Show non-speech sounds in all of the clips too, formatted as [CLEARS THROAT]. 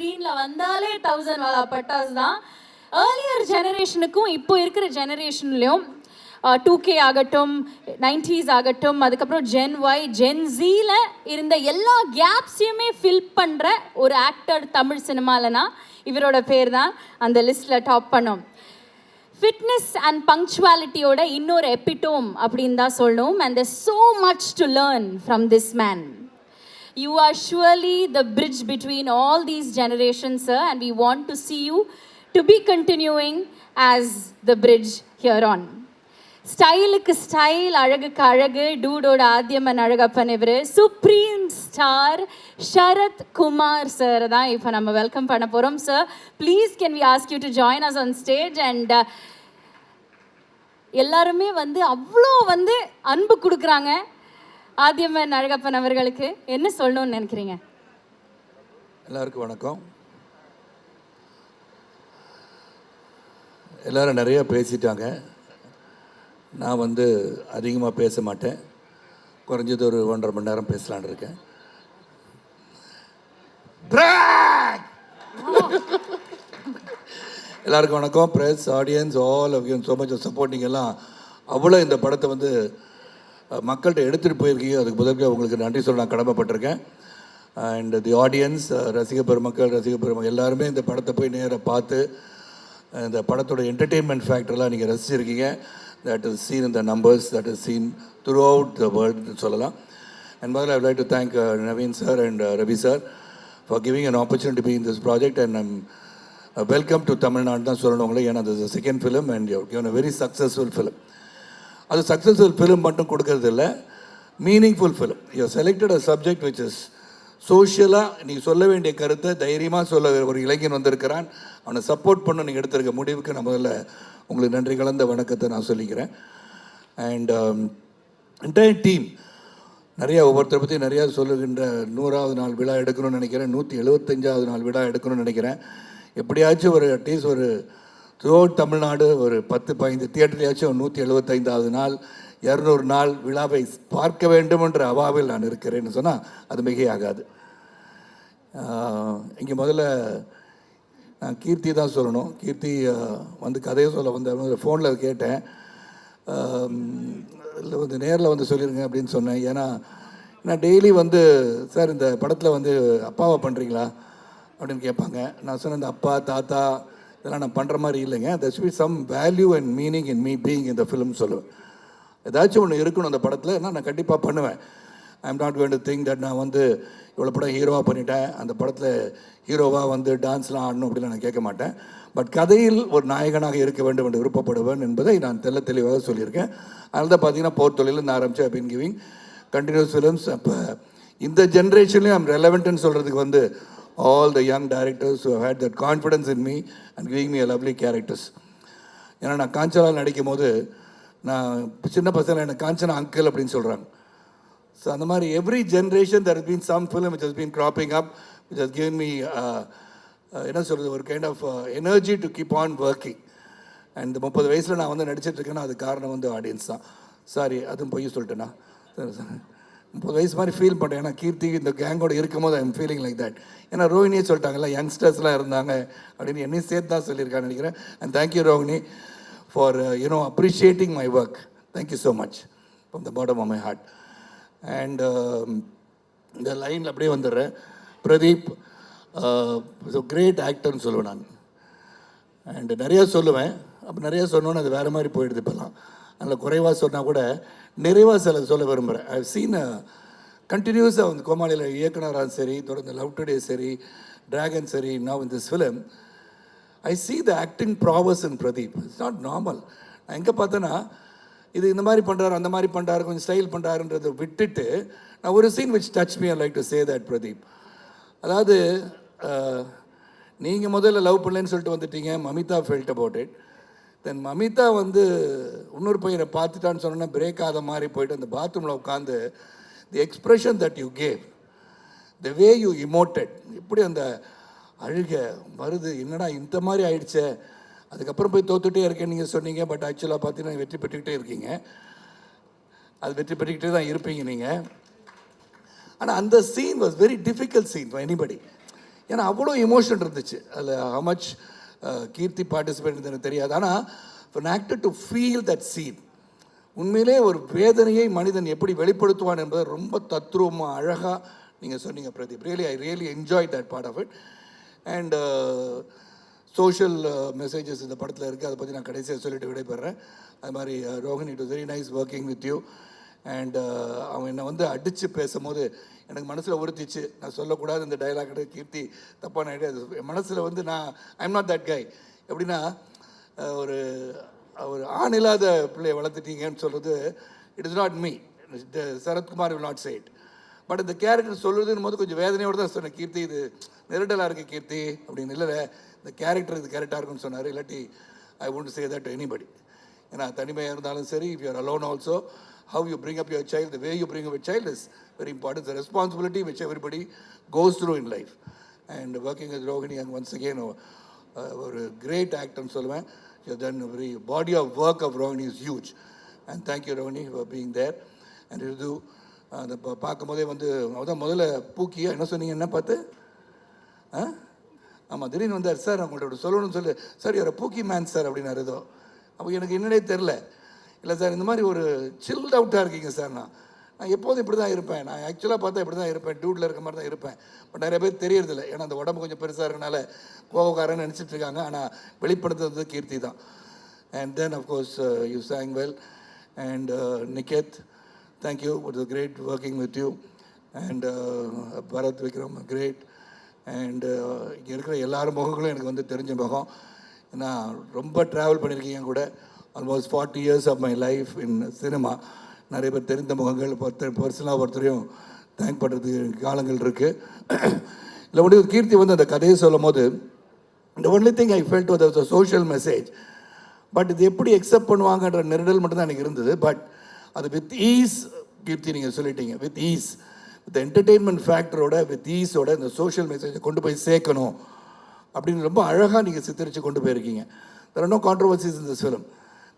ஸ்க்ரீனில் வந்தாலே தௌசண்ட் வாலா பட்டாஸ் தான். ஏர்லியர் ஜெனரேஷனுக்கும் இப்போ இருக்கிற ஜெனரேஷன்லேயும் டூ கே ஆகட்டும் நைன்டிஸ் ஆகட்டும் அதுக்கப்புறம் ஜென் ஒய் ஜென் ஜீல இருந்த எல்லா கேப்ஸையுமே ஃபில் பண்ணுற ஒரு ஆக்டர் தமிழ் சினிமாலனா இவரோட பேர் தான் அந்த லிஸ்ட்டில் டாப் பண்ணோம். ஃபிட்னஸ் அண்ட் பங்க்சுவாலிட்டியோட இன்னொரு எபிட்டோம் அப்படின்னு தான் சொல்லணும். And there's much to learn from this man you are surely the bridge between all these generations sir and we want to see you to be continuing as the bridge here on. ஸ்டைலுக்கு style அழகுக்கு அழகு டூடோட ஆத்தியம்மன் அழகப்பன் இவர். Supreme star Sharath Kumar sir தான் இப்போ நம்ம welcome பண்ண போகிறோம் sir please can we ask you to join us on stage and எல்லாருமே வந்து அவ்வளோ வந்து அன்பு கொடுக்குறாங்க. ஆத்தியமன் அழகப்பன் அவர்களுக்கு என்ன சொல்லணும்னு நினைக்கிறீங்க? எல்லாருக்கும் வணக்கம். எல்லாரும் நிறைய பேசிட்டாங்க. நான் வந்து அதிகமாக பேச மாட்டேன். குறைஞ்சது ஒரு ஒன்றரை மணி நேரம் பேசலான்னு இருக்கேன். எல்லாருக்கும் வணக்கம். Press audience all of so much supporting எல்லாம் அவ்வளோ இந்த படத்தை வந்து மக்கள்கிட்ட எடுத்துகிட்டு போயிருக்கீங்க. அதுக்கு முதல்ல உங்களுக்கு நன்றி சொல்ல நான் கடமைப்பட்டிருக்கேன். அண்ட் தி ஆடியன்ஸ் ரசிக பெருமக்கள் ரசிக பெருமக்கள் எல்லாருமே இந்த படத்தை போய் நேராக பார்த்து இந்த படத்தோட என்டர்டெயின்மெண்ட் ஃபேக்டர்லாம் நீங்கள் ரசிச்சிருக்கீங்க. தட் இஸ் சீன் இந்த numbers that is seen throughout the world சொல்லலாம். அண்ட் முதல்ல I like to thank Naveen sir and Ravi sir for giving an opportunity be in this project and I'm welcome to Tamil Nadu தான் சொல்லணும் உங்களை. ஏன்னா second film and you a very successful film அது successful film மட்டும் கொடுக்கறது இல்லை meaningful film you selected a subject which is சோஷியலாக நீங்கள் சொல்ல வேண்டிய கருத்தை தைரியமாக சொல்ல ஒரு இளைஞன் வந்திருக்கிறான். அவனை சப்போர்ட் பண்ண நீங்கள் எடுத்திருக்க முடிவுக்கு நான் முதல்ல உங்களுக்கு நன்றி கலந்த வணக்கத்தை நான் சொல்லிக்கிறேன். அண்ட் என்டையர் டீம் நிறையா ஒவ்வொருத்தரை பற்றி நிறையா சொல்லுகின்ற நூறாவது நாள் விழா எடுக்கணும்னு நினைக்கிறேன். நூற்றி எழுபத்தஞ்சாவது நாள் விழா எடுக்கணும்னு நினைக்கிறேன். எப்படியாச்சும் ஒரு அட்லீஸ்ட் ஒரு த்ரூஅவுட் தமிழ்நாடு ஒரு பத்து பதினைந்து தியேட்டர்லையாச்சும் நூற்றி எழுபத்தைந்தாவது நாள் இரநூறு நாள் விழாவை பார்க்க வேண்டும் என்ற அவாவில் நான் இருக்கிறேன்னு சொன்னால் அது மிகையாகாது. இங்கே முதல்ல நான் கீர்த்தி தான் சொல்லணும். கீர்த்தி வந்து கதையை சொல்ல வந்த ஃபோனில் கேட்டேன். இல்லை வந்து நேரில் வந்து சொல்லிடுங்க அப்படின்னு சொன்னேன். ஏன்னா நான் டெய்லி வந்து சார் இந்த படத்தில் வந்து அப்பாவை பண்ணுறீங்களா அப்படின்னு கேட்பாங்க. நான் சொன்னேன் இந்த அப்பா தாத்தா இதெல்லாம் நான் பண்ணுற மாதிரி இல்லைங்க. That's be some value and meaning in me being இந்த ஃபிலிம் சொல்லுவேன். ஏதாச்சும் ஒன்று இருக்கணும் அந்த படத்தில் ஏன்னா நான் கண்டிப்பாக பண்ணுவேன். I am not want think that நான் வந்து இவ்வளோ படம் ஹீரோவாக பண்ணிட்டேன். அந்த படத்தில் ஹீரோவாக வந்து டான்ஸ்லாம் ஆடணும் அப்படின்னு நான் கேட்க மாட்டேன். பட் கதையில் ஒரு நாயகனாக இருக்க வேண்டும் என்று விருப்பப்படுவேன் என்பதை நான் தெல்ல தெளிவாக சொல்லியிருக்கேன். அதனால தான் பார்த்தீங்கன்னா போர் தொழில் நான் ஆரம்பித்தேன் அப்படின்னு கிவிங் கண்டினியூஸ் ஃபிலிம்ஸ் அப்போ இந்த ஜென்ரேஷன்லேயும் ஐம் ரெலவெண்ட்னு சொல்கிறதுக்கு வந்து all the young directors who had that confidence in me and giving me a lovely characters ஏன்னா நான் காஞ்சனா நடிக்கும் போது நான் சின்ன பசங்க எனக்கு காஞ்சனா அங்கிள் அப்படின்னு சொல்கிறாங்க ஸோ அந்த மாதிரி every generation there been some film which has been cropping up which has given me என்ன சொல்கிறது ஒரு kind of energy to keep on working and முப்பது வயசில் நான் வந்து நடிச்சிட்ருக்கேன்னா அது காரணம் வந்து ஆடியன்ஸ் தான். சாரி அதுவும் பொய் சொல்லிட்டேன்னா சரி சார் முப்பது வயசு மாதிரி ஃபீல் பண்ணுறேன் ஏன்னா கீர்த்தி இந்த கேங்கோட இருக்கும்போது ஐம் ஃபீலிங் லைக் தட் ஏன்னா ரோஹினியே சொல்லிட்டாங்கல்ல யங்ஸ்டர்ஸ்லாம் இருந்தாங்க அப்படின்னு என்னையும் சேர்த்து தான் சொல்லியிருக்கான்னு நினைக்கிறேன். And thank you Rohini for you know appreciating my work thank you so much from the bottom of my heart and இந்த லைனில் அப்படியே வந்துடுறேன். பிரதீப் uh, கிரேட் ஆக்டர்னு சொல்லுவேன் நான். அண்டு நிறையா சொல்லுவேன். அப்போ நிறையா சொன்னோன்னு அது வேறு மாதிரி போயிடுது இப்போல்லாம். அதில் குறைவாக சொன்னால் கூட நிறைவாக சில சொல்ல விரும்புகிறேன் ஐ சீன் கண்டினியூஸாக வந்து கோமாளியில் இயக்குனராக சரி தொடர்ந்து லவ் டுடே சரி டிராகன் சரி நான் இந்த film I see the acting prowess in Pradeep it's not normal நான் எங்கே பார்த்தேன்னா இது இந்த மாதிரி பண்ணுறாரு அந்த மாதிரி பண்ணுறாரு கொஞ்சம் ஸ்டைல் பண்ணுறாருன்றதை விட்டுட்டு நான் ஒரு scene which touch me like to say that Pradeep அதாவது நீங்கள் முதல்ல லவ் பண்ணலன்னு சொல்லிட்டு வந்துட்டீங்க Mamitha felt about it then Mamitha வந்து இன்னொரு பையனை பார்த்துட்டான்னு சொன்னோன்னா பிரேக் ஆத மாதிரி போயிட்டு அந்த பாத்ரூமில் உட்காந்து the expression that you gave the way you emoted எப்படி அந்த அழுக வருது என்னடா இந்த மாதிரி ஆயிடுச்சே? அதுக்கப்புறம் போய் தோத்துட்டே இருக்கேன் நீங்கள் சொன்னீங்க பட் ஆக்சுவலாக பார்த்தீங்கன்னா வெற்றி பெற்றுக்கிட்டே இருக்கீங்க. அது வெற்றி பெற்றுக்கிட்டே தான் இருப்பீங்க நீங்கள் ஆனால் அந்த scene was very difficult scene for anybody ஏன்னா அவ்வளோ இமோஷன் இருந்துச்சு. அதில் ஹமச் கீர்த்தி பார்ட்டிசிபேட் எனக்கு தெரியாது. ஆனால் an actor to feel that scene உண்மையிலே ஒரு வேதனையை மனிதன் எப்படி வெளிப்படுத்துவான் என்பதை ரொம்ப தத்ரூபமாக அழகாக நீங்கள் சொன்னீங்க Pradeep. Really I really enjoy that part of it and social messages இந்த படத்தில் இருக்குது அதை பற்றி நான் கடைசியாக சொல்லிட்டு விடைபெறேன். அது மாதிரி Rohan it very nice working with you and uh, அவன் என்னை வந்து அடித்து பேசும்போது எனக்கு மனசில் உறுத்திச்சு. நான் சொல்லக்கூடாது இந்த டைலாக் கீர்த்தி தப்பான ஐடியா மனசில் வந்து நான் ஐம் நாட் தட் கை எப்படின்னா ஒரு ஒரு ஆண் இல்லாத பிள்ளையை வளர்த்துட்டீங்கன்னு சொல்கிறது it is not me Sarathkumar will not said but இந்த கேரக்டர் சொல்கிறதுன்னு போது கொஞ்சம் வேதனையோடு தான் சொன்னேன். கீர்த்தி இது நெருடலாக இருக்குது கீர்த்தி அப்படின்னு. இல்லை இந்த கேரக்டர் இது கரெக்டாக இருக்குன்னு சொன்னார். இல்லாட்டி I won't say that anybody ஏன்னா தனிமையாக இருந்தாலும் சரி if you're alone also how you bring up your child way you bring up child is very important the responsibility which everybody goes through in life and working with Rohini and once again ஒரு great ஆக்டர்னு சொல்லுவேன் you then very body of work of Rohini is huge and thank you Rohini for being there and இது அந்த பா- பார்க்கும்போதே வந்து அதான் முதல்ல பூக்கியா என்ன சொன்னீங்க என்ன பார்த்து? ஆ? ஆமாம் திடீர்னு வந்தார் சார் உங்கள்ட்ட சொல்லணும்னு சொல்லி. சார் யார பூக்கி மேன் சார் அப்படின்னாரு ஏதோ அப்போ எனக்கு என்னன்னே தெரில இல்லை சார் இந்த மாதிரி ஒரு சில்ட் அவுட்டாக இருக்கீங்க சார் நான். நான் எப்போதும் இப்படி தான் இருப்பேன். நான் ஆக்சுவலாக பார்த்தா இப்படி தான் இருப்பேன் டியூட்டில் இருக்க மாதிரி தான் இருப்பேன். பட் நிறைய பேர் தெரியறதில்ல. ஏன்னா அந்த உடம்பு கொஞ்சம் பெருசாக இருக்கனால கோபக்காரன்னு நினச்சிட்டு இருக்காங்க. ஆனால் வெளிப்படுத்துறது கீர்த்தி தான். And then of course you sang well and Niketh thank you great working with you and Bharath Vikram great and இங்கே இருக்கிற எல்லார் முகங்களும் எனக்கு வந்து தெரிஞ்ச முகம். நான் ரொம்ப ட்ராவல் பண்ணியிருக்கீங்க கூட. Almost forty years of my life in cinema நிறைய பேர் தெரிந்த முகங்கள் ஒருத்தர் பர்சனலாக ஒருத்தரையும் தேங்க் பண்ணுறதுக்கு காலங்கள் இருக்குது [CLEARS THROAT] இல்லை முடிவு கீர்த்தி வந்து அந்த கதையை சொல்லும் போது இந்த only thing I felt was a social message but இது எப்படி எக்ஸப்ட் பண்ணுவாங்கன்ற நெருடல் மட்டும்தான் எனக்கு இருந்தது. பட் அது வித் ஈஸ் கீர்த்தி நீங்கள் சொல்லிட்டீங்க. வித் ஈஸ் வித் என்டர்டெயின்மெண்ட் ஃபேக்டரோட வித் ஈஸோட இந்த சோஷியல் மெசேஜை கொண்டு போய் சேர்க்கணும். அப்படின்னு ரொம்ப அழகாக நீங்கள் சித்தரித்து கொண்டு போயிருக்கீங்க. தெர் நோ கான்ட்ரவர்சிஸ் இந்த ஃபிலிம்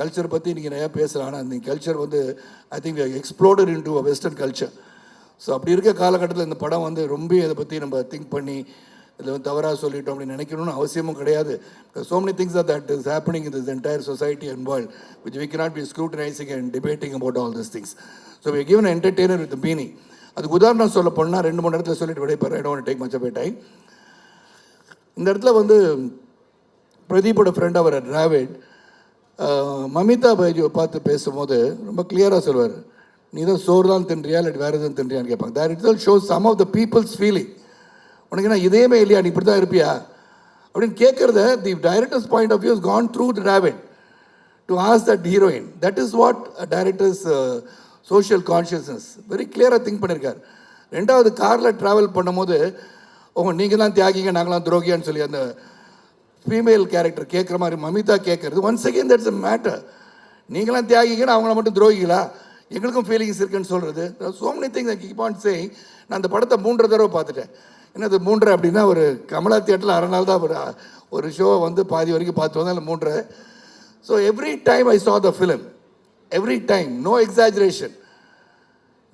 கல்ச்சர் பற்றி இன்றைக்கி நிறையா பேசுகிறேன் ஆனால் இந்த கல்ச்சர் வந்து I think explored in to a western culture so அப்படி இருக்க காலகட்டத்தில் இந்த படம் வந்து ரொம்ப இதை பற்றி நம்ம திங்க் பண்ணி இதில் வந்து தவறாக சொல்லிட்டோம் அப்படின்னு நினைக்கணும்னு அவசியமும் கிடையாது. So many things are that is happening in this entire society and which we we cannot be scrutinizing and debating about all these things. So we are given an entertainer அதுக்கு உதாரணம் சொல்ல போனால் ரெண்டு மூணு இடத்துல சொல்லிட்டு விடைபெறேன். I don't want to take இந்த இடத்துல வந்து பிரதீப்போட ஃப்ரெண்ட் அவர் டிராவிட் மமிதா பைஜியை பார்த்து பேசும்போது ரொம்ப கிளியராக சொல்லுவார். நீ தான் சோறு தான் தின்றியா இல்லை வேறு எதுவும் தின்றியான்னு கேட்பாங்க. There it shows some of the people's feeling உனக்கு என்ன இதேமே இல்லையா? நீ இப்படி தான் இருப்பியா? அப்படின்னு கேட்குறத the director's point of views gone through the Dravid to us that heroine that is what director's social consciousness very கிளியராக திங்க் பண்ணியிருக்கார் ரெண்டாவது காரில் ட்ராவல் பண்ணும்போது உங்க நீங்கள் தான் தியாகிங்க நாங்களாம் துரோகியான்னு சொல்லி அந்த ஃபீமேல் கேரக்டர் கேட்குற மாதிரி மமிதா கேட்குறது once again that's a matter நீங்களாம் தியாகிகள் அவங்கள மட்டும் துரோகிகளா? எங்களுக்கும் ஃபீலிங்ஸ் இருக்குன்னு சொல்கிறது so many things keep keep on நான் அந்த படத்தை மூன்று தடவை பார்த்துட்டேன். என்னது மூன்றரை அப்படின்னா ஒரு கமலா தியேட்டரில் அரை நாள் தான் ஒரு ஒரு ஷோவை வந்து பாதி வரைக்கும் பார்த்து வந்தேன். மூன்று மூன்றரை. So every time I saw the film every time no exaggeration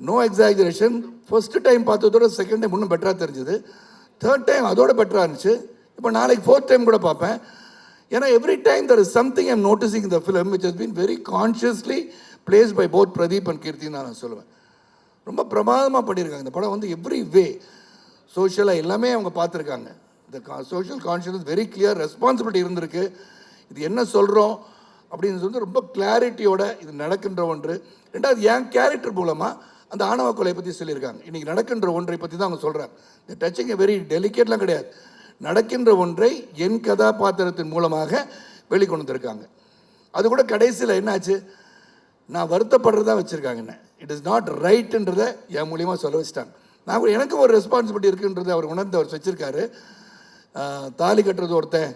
no exaggeration first time பார்த்ததோட second time இன்னும் பெட்டராக தெரிஞ்சுது. தேர்ட் டைம் அதோட பெட்டராக இருந்துச்சு. இப்போ நாளைக்கு ஃபோர்த் டைம் கூட பார்ப்பேன். ஏன்னா every time there is something I'm noticing the film which has been very consciously placed by both Pradeep and கீர்த்தின்னு நான் சொல்லுவேன். ரொம்ப பிரமாதமாக பண்ணியிருக்காங்க. இந்த படம் வந்து எவ்ரி வே சோஷியலாக எல்லாமே அவங்க பார்த்துருக்காங்க. இந்த social conscious very clear responsibility இருந்திருக்கு. இது என்ன சொல்கிறோம் அப்படின்னு சொல்லி ரொம்ப கிளாரிட்டியோட இது நடக்கின்ற ஒன்று. ரெண்டாவது என் கேரக்டர் மூலமாக அந்த ஆணவ கொலையை பற்றி சொல்லியிருக்காங்க. இன்றைக்கி நடக்கின்ற ஒன்றை பற்றி தான் அவங்க சொல்கிறாங்க இந்த டச்சிங் வெரி டெலிகேட்லாம் கிடையாது. நடக்கின்ற ஒன்றை என் கதாபாத்திரத்தின் மூலமாக வெளிக்கொண்டு வந்திருக்காங்க அது கூட கடைசியில் என்னாச்சு? நான் வருத்தப்படுறதா வச்சுருக்காங்க என்ன? இட் இஸ் நாட் ரைட்டுன்றதை என் மூலியமாக சொல்ல வச்சுட்டாங்க. நான் எனக்கும் ஒரு ரெஸ்பான்சிபிலிட்டி இருக்குன்றதை அவர் உணர்ந்து அவர் வச்சுருக்காரு. தாலி கட்டுறது ஒருத்தன்.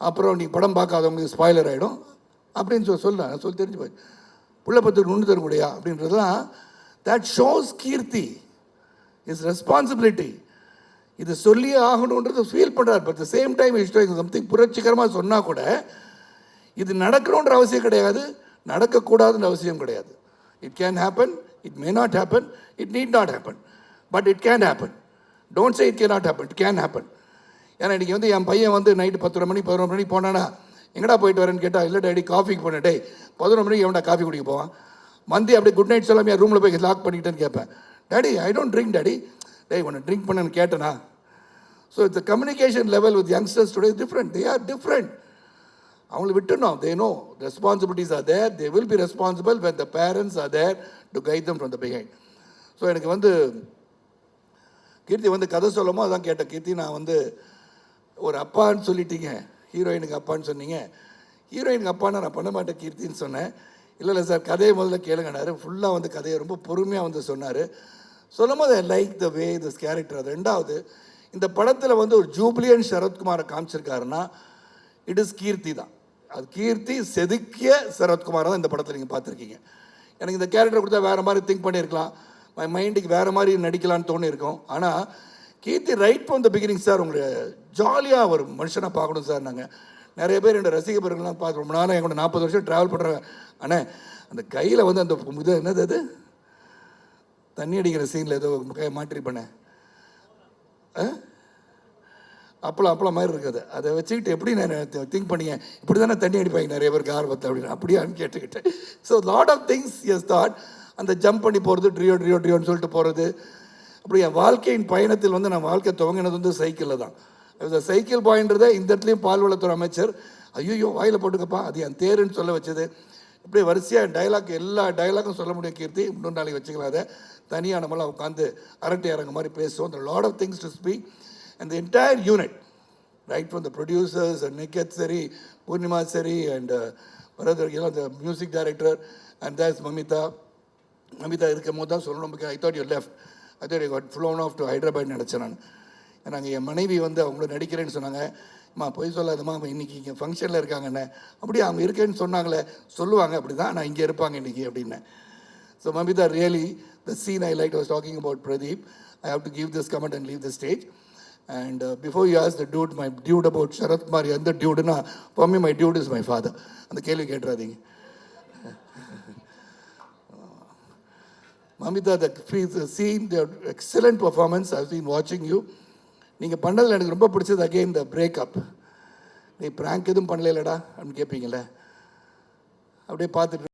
அப்புறம் நீ படம் பார்க்காதவங்களுக்கு ஸ்பாய்லர் ஆகிடும் அப்படின்னு சொல்லி சொல்ல நான் சொல்லி தெரிஞ்சு போய் புள்ள பத்து நுண்ணு தரக்கூடியா அப்படின்றதுலாம் that shows Keerthi is responsibility இது சொல்லியே ஆகணுன்றது ஃபீல் பண்ணுறார் பட் த சேம் டைம் இஷ்டம் சம்திங் புரட்சிகரமாக சொன்னால் கூட இது நடக்கணுன்ற அவசியம் கிடையாது நடக்கக்கூடாதுன்ற அவசியம் கிடையாது. It can happen it may not happen it need not happen but it can happen don't say it can not happen it can happen ஏன்னா இன்றைக்கி வந்து என் பையன் வந்து நைட்டு பத்தரை மணி பதினொரு மணிக்கு போனானா எங்கடா போயிட்டு வரேன்னு கேட்டால் இல்லை டேடி காஃபிக்கு போனேன். டேய் பதினொரு மணிக்கு எவன்டா காஃபி குடிக்க போவான்? மந்தி அப்படியே குட் நைட் சொல்லாமல் என் ரூமில் போய் லாக் பண்ணிக்கிட்டேன்னு கேட்பேன். Daddy I don't drink daddy. டேய் உன்னை ட்ரிங்க் பண்ணேன்னு கேட்டேனா? So it's communication level with youngsters today different they are different அவங்களை விட்டுணும் they no responsibilities are there they will be responsible when the parents are there to guide them from the behind so எனக்கு வந்து கீர்த்தி வந்து கதை சொல்லமோ அதான் கேட்டேன். கீர்த்தி நான் வந்து ஒரு அப்பான்னு சொல்லிட்டீங்க. ஹீரோயினுக்கு அப்பான்னு சொன்னீங்க. ஹீரோயினுக்கு அப்பான்னு நான் பண்ண மாட்டேன் கீர்த்தின்னு சொன்னேன். இல்லை இல்லை சார் கதையை முதல்ல கேளுங்கனாரு ஃபுல்லாக வந்து கதையை ரொம்ப பொறுமையாக வந்து சொன்னார். சொல்லும் போது I like the way this character அது ரெண்டாவது இந்த படத்தில் வந்து ஒரு ஜூப்ளியன் சரத்குமாரை காமிச்சிருக்காருன்னா இட் இஸ் கீர்த்தி தான். அது கீர்த்தி செதுக்கிய சரத்குமார் தான் இந்த படத்தில் நீங்கள் பார்த்துருக்கீங்க. எனக்கு இந்த கேரக்டர் கொடுத்தா வேறு மாதிரி திங்க் பண்ணியிருக்கலாம். மை மைண்டுக்கு வேறு மாதிரி நடிக்கலான்னு தோணியிருக்கோம். ஆனால் Keerthi right from the beginning sir உங்களை ஜாலியாக ஒரு மனுஷனாக பார்க்கணும் சார் நாங்கள் நிறைய பேர் என்னோட ரசிக பெருங்கள்லாம் பார்த்து ரொம்ப நாளாக எங்களோட நாற்பது வருஷம் ட்ராவல் பண்ணுறாங்க அண்ணே அந்த கையில் வந்து அந்த இது என்னது அது? தண்ணி அடிக்கிற சீனில் ஏதோ கை பண்ணேன். அப்பளம் அப்பளம் மாதிரி இருக்குது. அதை வச்சுக்கிட்டு எப்படி நான் திங்க் பண்ணிங்க இப்படி தானே தண்ணி அடிப்பாங்க நிறைய பேருக்கு ஆர்வத்தை அப்படின்னு அப்படியான்னு கேட்டுக்கிட்டேன். So lot of things as thought அந்த ஜம்ப் பண்ணி போகிறது ட்ரியோ ட்ரியோ ட்ரியோன்னு சொல்லிட்டு போகிறது அப்படி என் வாழ்க்கையின் பயணத்தில் வந்து நான் வாழ்க்கை துவங்கினது வந்து சைக்கிளில் தான். இந்த சைக்கிள் பாயின்றதை இந்த இடத்துலையும் பால்வளத்துறை அமைச்சர் ஐயோ வாயில் போட்டுக்கப்பா அது என் தேருன்னு சொல்ல வச்சது. இப்படி வரிசையாக டைலாக் எல்லா டைலாக்கும் சொல்ல முடியும் கீர்த்தி. இன்னொரு நாளைக்கு வச்சுக்கலாம் அதை. தனியாக நம்மளாம் உட்காந்து அரட்டை அரங்க மாதிரி பேசுவோம். இந்த lot of things to speak and the entire unit right from the producers and Nikhat சரி பூர்ணிமா சரி and uh, the music director and these Mamitha Mamitha இருக்கும் போது தான் சொல்லணும். I thought you left I thought you got flown off to Hyderabad நினச்சேன் நான். நாங்கள் என் மனைவி வந்து அவங்கள நடிக்கிறேன்னு சொன்னாங்க. அம்மா பொய் சொல்லாதம்மா. அவங்க இன்றைக்கி இங்கே ஃபங்க்ஷனில் இருக்காங்கண்ணே அப்படியே அவங்க இருக்கேன்னு சொன்னாங்களே. சொல்லுவாங்க. அப்படி தான் நான் இங்கே இருப்பாங்க இன்றைக்கி அப்படின்னேன். So Mamitha really the scene I liked I was talking about Pradeep. I have to give this comment and leave the stage. And uh, before you ask the dude, my dude about Sharath Kumar, எந்த dudeனா for me, my dude is my father. அந்த கேள்வி கேட்டுறாதீங்க Mamita, the the scene, the excellent performance, I've been watching you. நீங்கள் பண்ணதில் எனக்கு ரொம்ப பிடிச்சது again the breakup நீ prank எதுவும் பண்ணல பண்ணலடா அப்படின்னு கேட்பீங்களே அப்படியே பார்த்துட்டு